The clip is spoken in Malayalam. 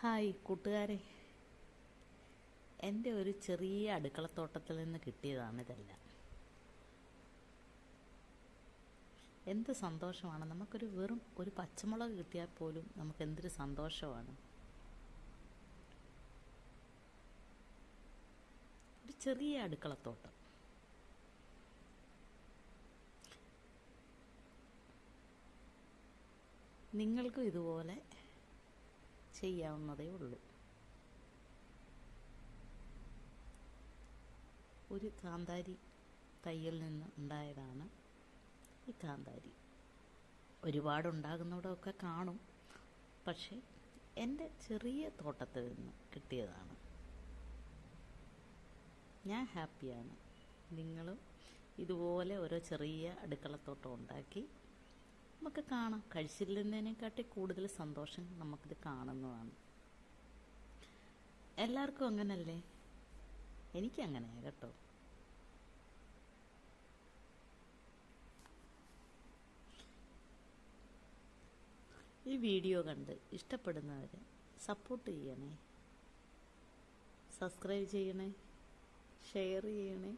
ഹായ് കൂട്ടുകാരെ. എന്റെ ഒരു ചെറിയ അടുക്കളത്തോട്ടത്തിൽ നിന്ന് കിട്ടിയതാണ് ഇതെല്ലാം. എന്ത് സന്തോഷമാണ്. നമുക്കൊരു വെറും ഒരു പച്ചമുളക് കിട്ടിയാൽ പോലും നമുക്ക് എന്തൊരു സന്തോഷമാണ്. ഒരു ചെറിയ അടുക്കളത്തോട്ടം. നിങ്ങൾക്കും ഇതുപോലെ ചെയ്യാവുന്നതേ ഉള്ളൂ. ഒരു കാന്താരി തയ്യിൽ നിന്ന് ഉണ്ടായതാണ് ഈ കാന്താരി. ഒരുപാടുണ്ടാകുന്നിടമൊക്കെ കാണും പക്ഷേ എന്റെ ചെറിയ തോട്ടത്തിൽ നിന്ന് കിട്ടിയതാണ്. ഞാൻ ഹാപ്പിയാണ്. നിങ്ങളും ഇതുപോലെ ഓരോ ചെറിയ അടുക്കളത്തോട്ടം ഉണ്ടാക്കി നമുക്ക് കാണാം. കഴിച്ചിരുന്നതിനെക്കാട്ടി കൂടുതൽ സന്തോഷം നമുക്കിത് കാണുന്നതാണ്. എല്ലാവർക്കും അങ്ങനല്ലേ? അങ്ങനെയാണ് കേട്ടോ. ഈ വീഡിയോ കണ്ട് ഇഷ്ടപ്പെടുന്നവർ സപ്പോർട്ട് ചെയ്യണേ. സബ്സ്ക്രൈബ് ചെയ്യണേ. ഷെയർ ചെയ്യണേ.